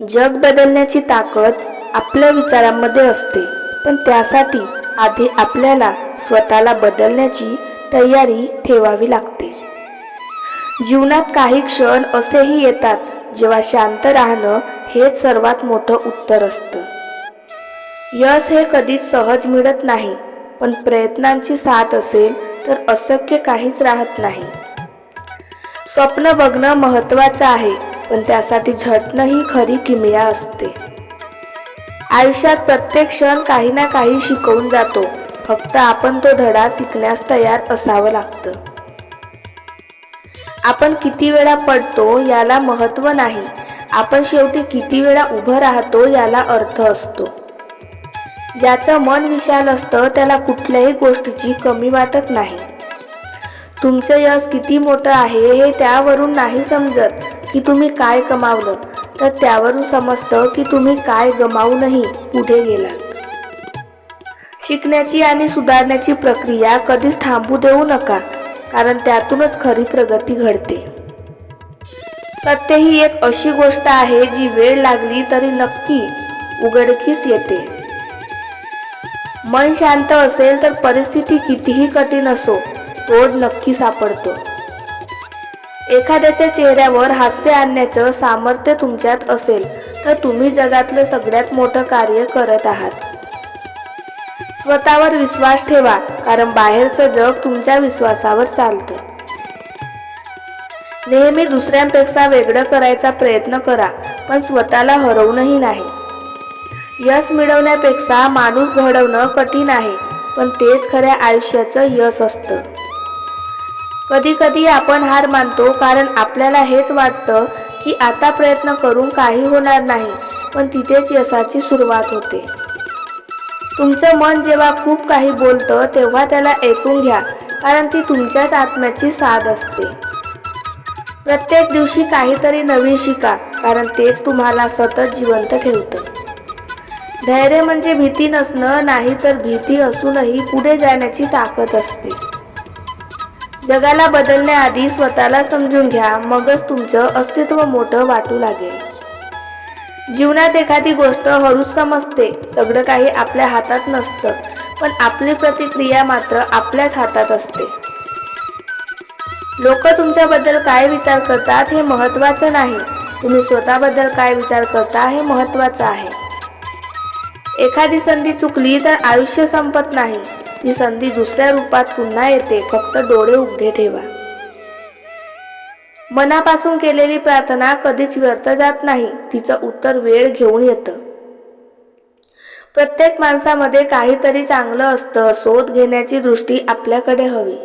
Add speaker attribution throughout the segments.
Speaker 1: जग बदलण्याची ताकद आपल्या विचारांमध्ये असते पण त्यासाठी आधी आपल्याला स्वतःला बदलण्याची तयारी ठेवावी लागते. जीवनात काही क्षण असेही येतात जेव्हा शांत राहणं हेच सर्वात मोठं उत्तर असतं. यश हे कधीच सहज मिळत नाही पण प्रयत्नांची साथ असेल तर अशक्य काहीच राहत नाही. स्वप्न बघणं महत्त्वाचं आहे पण त्यासाठी झटणं ही खरी किमया असते. आयुष्यात प्रत्येक क्षण काही ना काही शिकवून जातो. फक्त आपण तो धडा शिकण्यास तयार असावं लागतं. आपण किती वेळा पडतो याला महत्त्व नाही. आपण शेवटी किती वेळा उभं राहतो याला अर्थ असतो. ज्याचं मन विशाल असतं त्याला कुठल्याही गोष्टीची कमी वाटत नाही. तुमचं यश किती मोठं आहे हे त्यावरून नाही समजत की तुम्ही काय कमावलं. तर त्यावरून समजतं की तुम्ही काय गमावूनही पुढे गेलात. शिकण्याची आणि सुधारण्याची प्रक्रिया कधीच थांबू देऊ नका कारण त्यातूनच खरी प्रगती घडते. सत्य ही एक अशी गोष्ट आहे जी वेळ लागली तरी नक्की उघडकीस येते. मन शांत असेल तर परिस्थिती कितीही कठीण असो तोड नक्की सापडतो. एखाद्याच्या चेहऱ्यावर हास्य आणण्याचं सामर्थ्य तुमच्यात असेल तर तुम्ही जगातलं सगळ्यात मोठं कार्य करत आहात. स्वतःवर विश्वास ठेवा कारण बाहेरचं जग तुमच्या विश्वासावर चालतं नेहमी दुसऱ्यांपेक्षा वेगळं करायचा प्रयत्न करा पण स्वतःला हरवणंही नाही. यश मिळवण्यापेक्षा माणूस घडवणं कठीण आहे पण तेच खऱ्या आयुष्याचं यश असतं. कधी कधी आपण हार मानतो कारण आपल्याला हेच वाटतं की आता प्रयत्न करून काही होणार नाही पण तिथेच यशाची सुरुवात होते. तुमचं मन जेव्हा खूप काही बोलतं तेव्हा त्याला ऐकून घ्या कारण ती तुमच्याच आत्म्याची साथ असते. प्रत्येक दिवशी काहीतरी नवीन शिका कारण तेच तुम्हाला सतत जिवंत ठेवतं. धैर्य म्हणजे भीती नसणं नाही तर भीती असूनही पुढे जाण्याची ताकद असते. जगाला बदलण्याआधी स्वतःला समजून घ्या मगच तुमचं अस्तित्व मोठं वाटू लागेल. जीवनात एखादी गोष्ट हळूच समजते सगळं काही आपल्या हातात नसतं पण आपली प्रतिक्रिया मात्र आपल्याच हातात असते. लोक तुमच्याबद्दल काय विचार करतात हे महत्त्वाचं नाही. तुम्ही स्वतःबद्दल काय विचार करता हे महत्त्वाचं आहे. एखादी संधी चुकली तर आयुष्य संपत नाही. ती संधी दुसऱ्या रूपात पुन्हा येते फक्त डोळे उघडे ठेवा. मनापासून केलेली प्रार्थना कधीच व्यर्थ जात नाही तिचं उत्तर वेळ घेऊन येतं. प्रत्येक माणसामध्ये काहीतरी चांगलं असतं शोध घेण्याची दृष्टी आपल्याकडे हवी.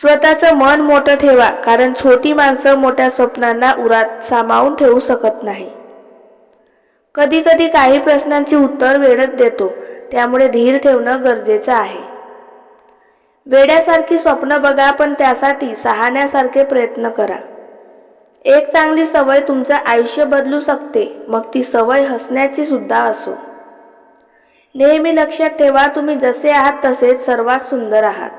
Speaker 1: स्वतःचं मन मोठं ठेवा कारण छोटी माणसं मोठ्या स्वप्नांना उरात सामावून ठेवू शकत नाही. कधी कधी काही प्रश्नांची उत्तर वेळच देतो त्यामुळे धीर ठेवणं गरजेचं आहे. वेड्यासारखी स्वप्न बघा पण त्यासाठी सहाण्यासारखे प्रयत्न करा. एक चांगली सवय तुमचं आयुष्य बदलू शकते मग ती सवय हसण्याची सुद्धा असो. नेहमी लक्षात ठेवा तुम्ही जसे आहात तसेच सर्वात सुंदर आहात.